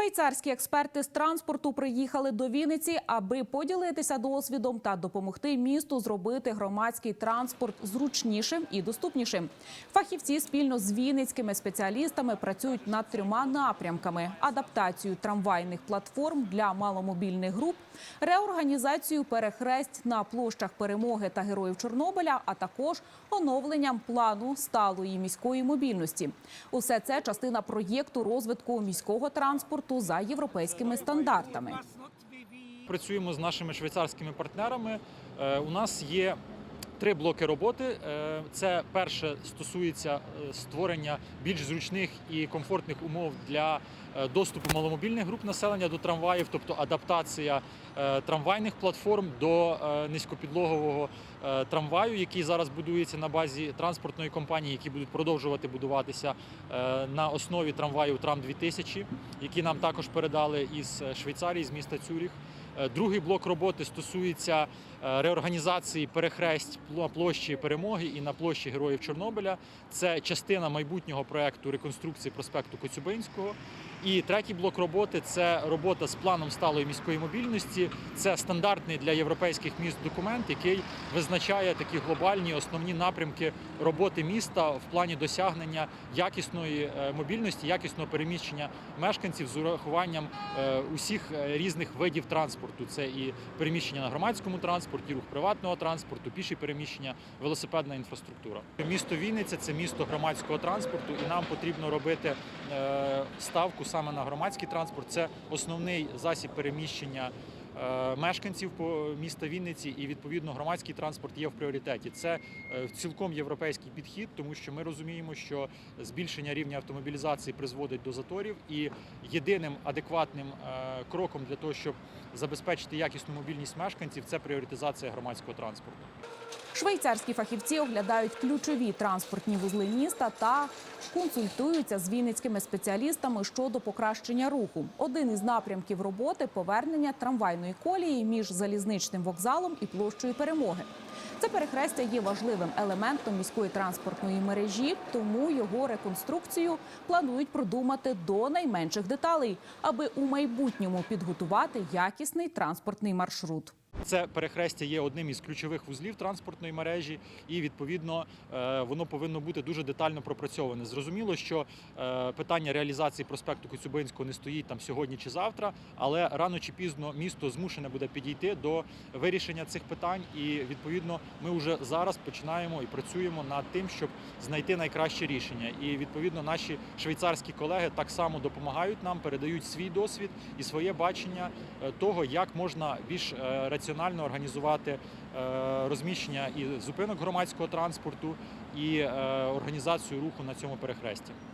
Швейцарські експерти з транспорту приїхали до Вінниці, аби поділитися досвідом та допомогти місту зробити громадський транспорт зручнішим і доступнішим. Фахівці спільно з вінницькими спеціалістами працюють над трьома напрямками: адаптацією трамвайних платформ для маломобільних груп, реорганізацією перехресть на площах перемоги та героїв Чорнобиля, а також оновленням плану сталої міської мобільності. Усе це частина проєкту розвитку міського транспорту за європейськими стандартами. Працюємо з нашими швейцарськими партнерами. Е, У нас є три блоки роботи. Е, Це перше стосується е, створення більш зручних і комфортних умов для доступу маломобільних груп населення до трамваїв, тобто адаптація трамвайних платформ до е, низькопідлогового е, трамваю, який зараз будується на базі транспортної компанії, які будуть продовжувати будуватися е, на основі трамваїв Трам 2000 які нам також передали із е, Швейцарії, з міста Цюріх. Е, Другий блок роботи стосується е, реорганізації перехресть площі перемоги і на площі Героїв Чорнобиля. Це частина майбутнього проекту реконструкції проспекту Коцюбинського. І третій блок роботи це робота з планом сталої міської мобільності. Це стандартний для європейських міст документ, який визначає такі глобальні основні напрямки роботи міста в плані досягнення якісної е, мобільності, якісного переміщення мешканців з урахуванням е, усіх е, різних видів транспорту. Це і переміщення на громадському транспорті, рух приватного транспорту, піші переміщення, велосипедна інфраструктура. Місто Вінниця це місто громадського транспорту, і нам потрібно робити ставку саме на громадський транспорт. Це основний засіб переміщення. е, Мешканців міста Вінниці і відповідно громадський транспорт є в пріоритеті. Це е, цілком європейський підхід, тому що ми розуміємо, що збільшення рівня автомобілізації призводить до заторів, і єдиним адекватним е, кроком для того, щоб забезпечити якісну мобільність мешканців, це пріоритизація громадського транспорту. Швейцарські фахівці оглядають ключові транспортні вузли міста та консультуються з вінницькими спеціалістами щодо покращення руху. Один із напрямків роботи повернення трамвайної колії між залізничним вокзалом і площею перемоги. Це перехрестя є важливим елементом міської транспортної мережі, тому його реконструкцію планують продумати до найменших деталей, аби у майбутньому підготувати якісний транспортний маршрут. Це перехрестя є одним із ключових вузлів транспортної мережі, і відповідно е, воно повинно бути дуже детально пропрацьоване. Зрозуміло, що е, питання реалізації проспекту Коцюбинського не стоїть там сьогодні чи завтра, але рано чи пізно місто змушене буде підійти до вирішення цих питань. І відповідно ми вже зараз починаємо і працюємо над тим, щоб знайти найкраще рішення. І відповідно наші швейцарські колеги так само допомагають нам, передають свій досвід і своє бачення е, того, як можна більш е, раціонально організувати е, розміщення і зупинок громадського транспорту і е, організацію руху на цьому перехресті.